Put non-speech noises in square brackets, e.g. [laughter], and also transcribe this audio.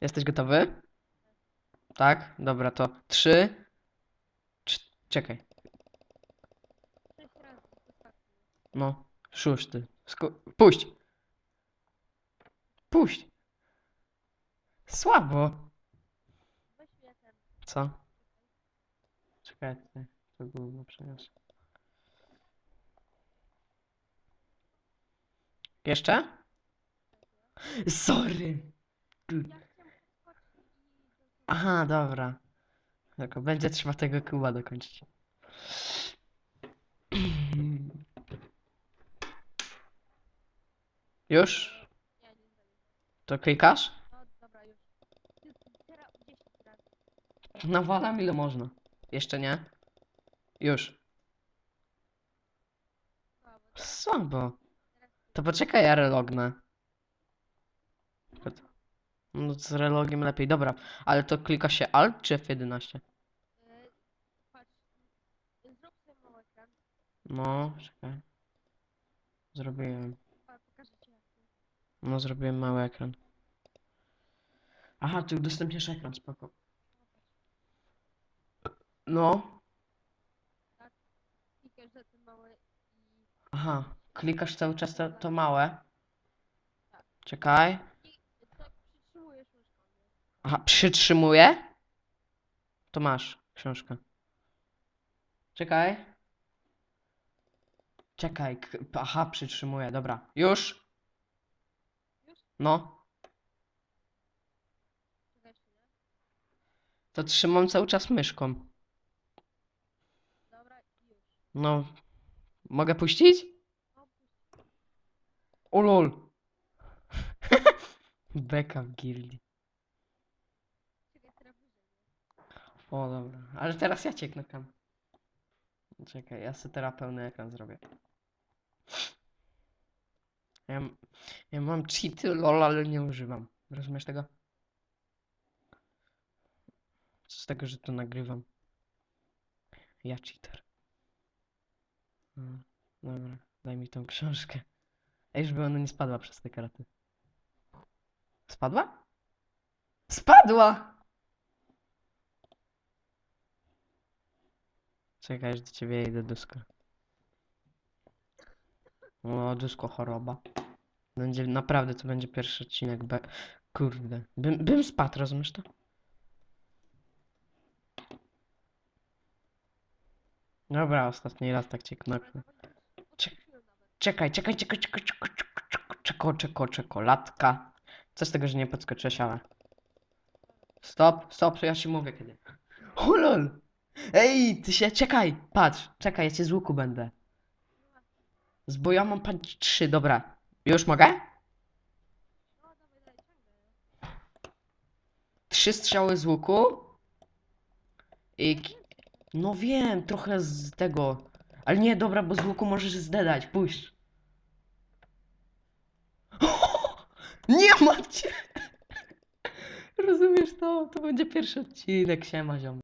Jesteś gotowy? Tak? Dobra, to trzy. cz- Czekaj. No, szósty. Sku... Puść! Puść! Słabo! Co? Czekaj, tutaj to gówno przeniosę. Jeszcze? Sorry! Tu- Ja chciałem skoczyć i... Aha, dobra. Tylko będzie trzeba tego kuba dokończyć. Już? To klikasz? No dobra, już. Ty, teraz 10 razy. Nawalam ile można. Jeszcze nie? Już. Słabo. To poczekaj, ja relognę. No z relogiem lepiej, dobra. Ale to klika się Alt czy F11? Yy, patrz. Yy, Zrób mały ekran. No, czekaj. Zrobiłem. No, zrobiłem mały ekran. Aha, ty udostępniasz ekran, spoko. No. Klikasz. Aha, klikasz cały czas to, to małe. Czekaj. I tak przytrzymujesz myszką, nie? Aha, przytrzymuję? To masz książkę. Czekaj. Czekaj. Aha, przytrzymuję, dobra. Już? No. To trzymam cały czas myszką. No. Mogę puścić? Ulul. [laughs] Beka w gildii. Czekaj, teraz wyżej, nie? O, dobra. Ale teraz ja cię knekam. Czekaj, ja sobie teraz pełny ekran zrobię. Ja, ja mam cheaty, lol, ale nie używam. Rozumiesz tego? Co z tego, że to nagrywam? Ja cheater. Dobra, daj mi tą książkę. Ej, żeby ona nie spadła przez te kraty. Spadła? Spadła! Czekaj, do ciebie idę, Dusko. O, Dusko choroba. Będzie, naprawdę to będzie pierwszy odcinek, be... Kurde. Bym, bym spadł, rozumiesz to? Dobra, ostatni raz tak cię knoknę. Czekaj, czekaj, czekaj, czekaj, czekaj, czekaj, czeko, czeko, czekoladka. Co z tego, że nie podskoczyłeś, ale... Stop, stop, ja ci mówię kiedy. O lol! Ej, ty się, czekaj, patrz, czekaj, ja cię z łuku będę. Z bo ja mam pan trzy, dobra. Już mogę? Trzy strzały z łuku. I... No wiem, trochę z tego. Ale nie, dobra, bo z łuku możesz zdedać, puść. [laughs] Nie macie! [laughs] Rozumiesz to? To będzie pierwszy odcinek, siema ziom.